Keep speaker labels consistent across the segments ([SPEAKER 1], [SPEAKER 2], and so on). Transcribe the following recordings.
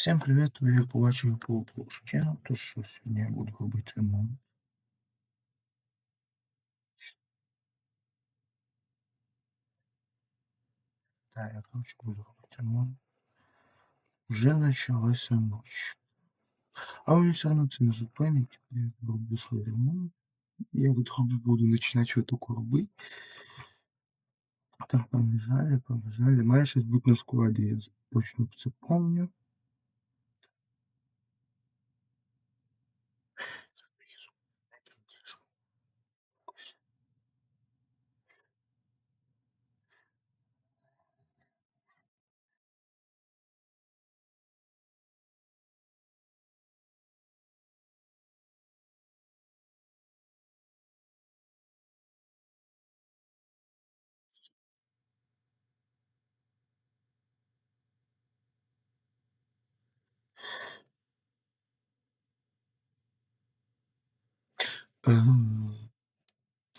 [SPEAKER 1] Всім привіт! Ви як побачили по площі, то що сьогодні я буду робити ремонт. Так, я коротше буду робити ремонт. Вже почалася ніч. Але все одно це не зупинить. Я роблю свій ремонт. Я буду починати що таке робити. Так, побежали, побежали. Має щось бути на складі, я точно це пам'ятаю.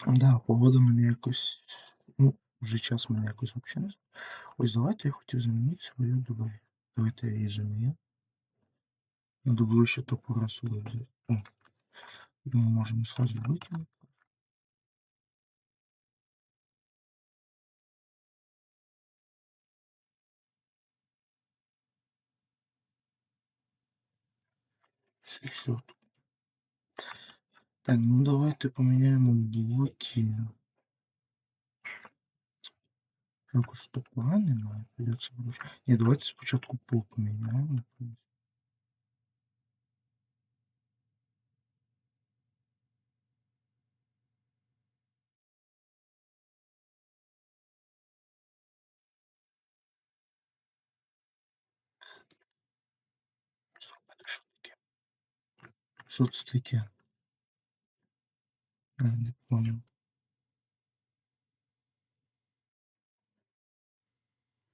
[SPEAKER 1] Да, погода мене якось. Ну, вже час мене якось взагалі. Ось давайте я хотів замінити свою давай. Давайте я її заміню. Було ще топора свою взяти. Ми можемо сразу витягнути. Світшот. Так, ну давайте поміняємо блоки. Також топора немає, придеться брати. Ні, давайте спочатку пол поміняємо. Що таке? Що це таке? Не понял.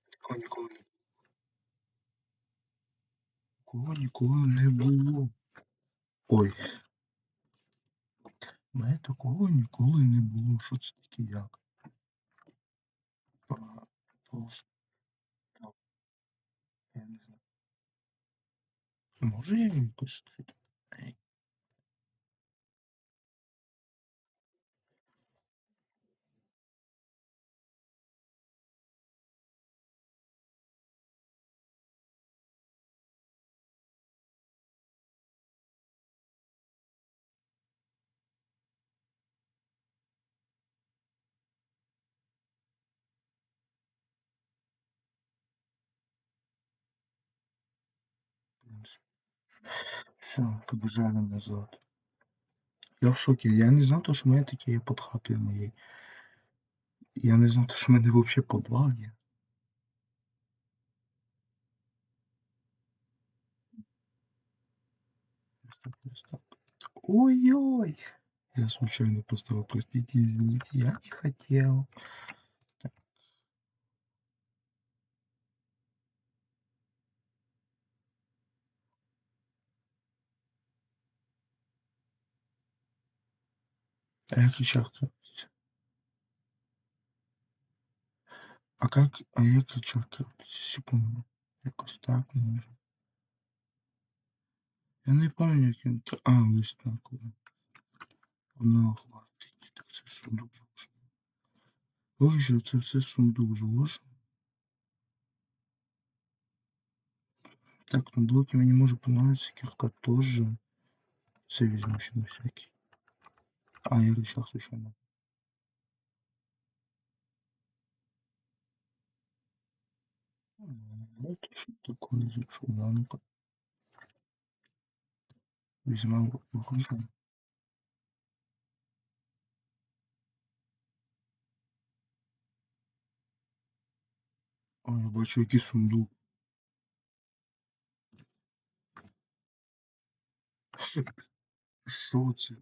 [SPEAKER 1] Такого ніколи не Такого ніколи не було. Ой. У мене такого ніколи не було. Що це таке як? Просто. Я не знаю. Може я якось тут? Все, побежали назад. Я в шокі. Я не знав, що в мене такі є під хатою моєю. Я не знав, що в мене взагалі підвал є. Ой-ой! Я случайно поставил, простите, извините, я не хотел. А сейчас крутить? А как, а як крутить? Секунду. Якось так може. Я не пам'ятаю, як він... А, ось так. Воно хватить. Так це сундук зложено. Ой, що це все сундук зложено. Так, на блоки мені може понравиться кірка теж. Це візьму ще на всякий. А, я рычаг случайно. Вот что такое изучу. А ну-ка. Візьмемо вгружу. О, я бачу який сундук. Що це?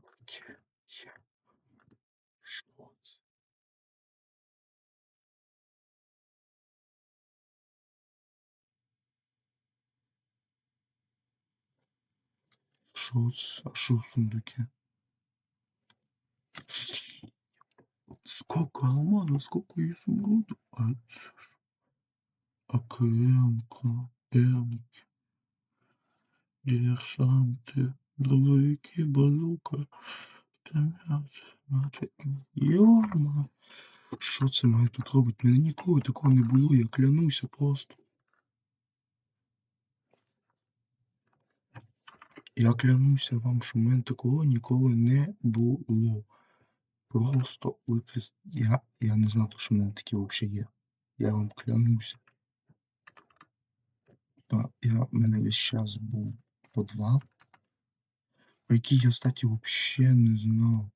[SPEAKER 1] А в сундуке? Сколько алмазов, сколько изумрудов? А це що? АКМ-ка, дробовики, базука, автомат, Йома. Що це має тут робити? Ніколи такого не було, я клянуся просто. Я клянуся вам, що в мене такого ніколи не було. Просто ви прис- я, я не знав, що в мене такі взагалі є. Я вам клянуся. Та я, в мене весь час був подвал, про який я, кстати, взагалі не знав.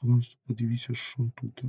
[SPEAKER 1] Просто подивіться, що тут.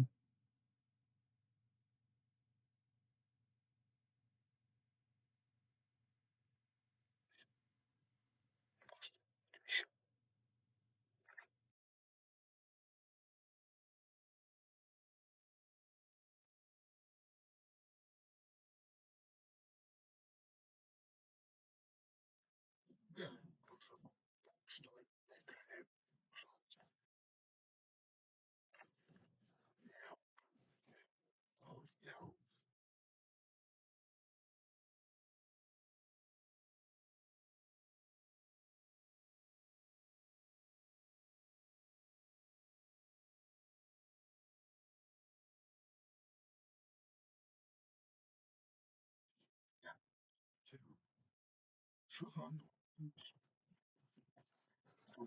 [SPEAKER 1] Що вам?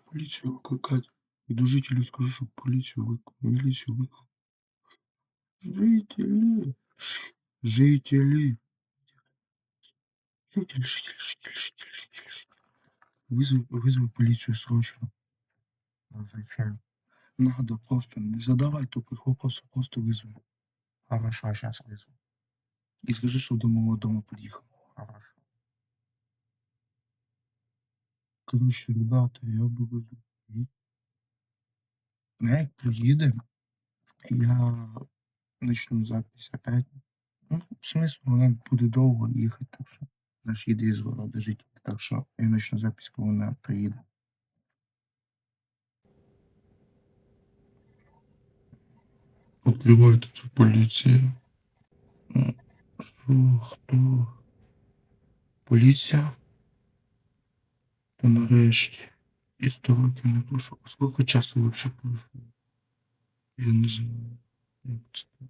[SPEAKER 1] Поліцію викликати. І до жителів скажу, щоб поліцію викликати. Міліцію викликати. Жителі. Жителі. Житель, житель, житель, житель, житель, житель. Вызови, вызови полицию срочно. А зачем? Надо просто, не задавай тупых вопросов, просто вызови. Хорошо, сейчас вызову. И скажи, что до моего дома подъехал. Хорошо. Короче, ребята, я буду... Як приїде, я начну запись опять. Ну, смысл, вона буде довго їхати, так що наш їде із города жити. Так що я начну запись, коли вона приїде. Открывайте цю поліцію. М, Що, хто? Та нарешті. І 100 років не пройшло. А скільки часу взагалі пройшло? Я не знаю. Як це так?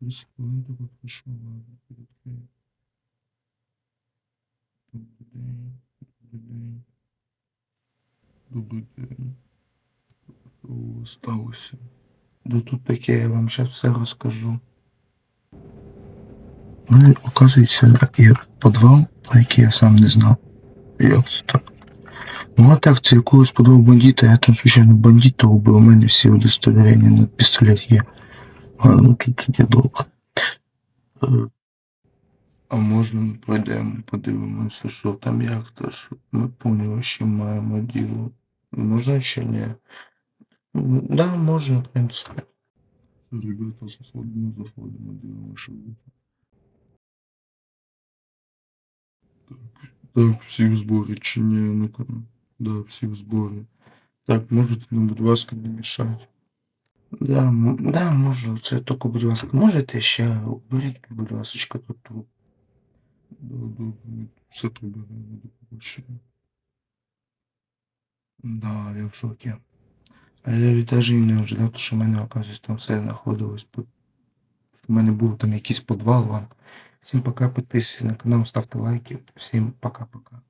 [SPEAKER 1] 30 хвилин тільки пройшло, ладно, відкрию. Добрий день. Добрий день. Добрий день. Що сталося? Да тут таке, я вам зараз все розкажу. У мене, оказується, є підвал, про який я сам не знав. Так? Ну а так, це якогось подав бандита, я там, звичайно, бандита убив, у мене всі удостоверення на пістолет є. А ну тут добре. Е, А можна ми пройдемо, подивимося, що там як, то щоб ми поняли, що маємо діло. Можна ще ні? Да, можна, в принципі. Ребята, заходимо, заходимо, дивимося, що буде. Так, всі в зборі чи ні? Ну-ка. Да, всі в зборі. Так, можете нам, будь ласка, не мішати. Да, да, можу, це тільки, будь ласка, можете ще уберіть, будь ласка, тут. Да, тут все приберемо до побачення. Да, я в шокі. А я від навіть і не ожидав, що в мене, оказується, там все знаходилось. У мене був там якийсь підвал вам. Всім пока, підписуйтесь на канал, ставте лайки. Всім пока-пока.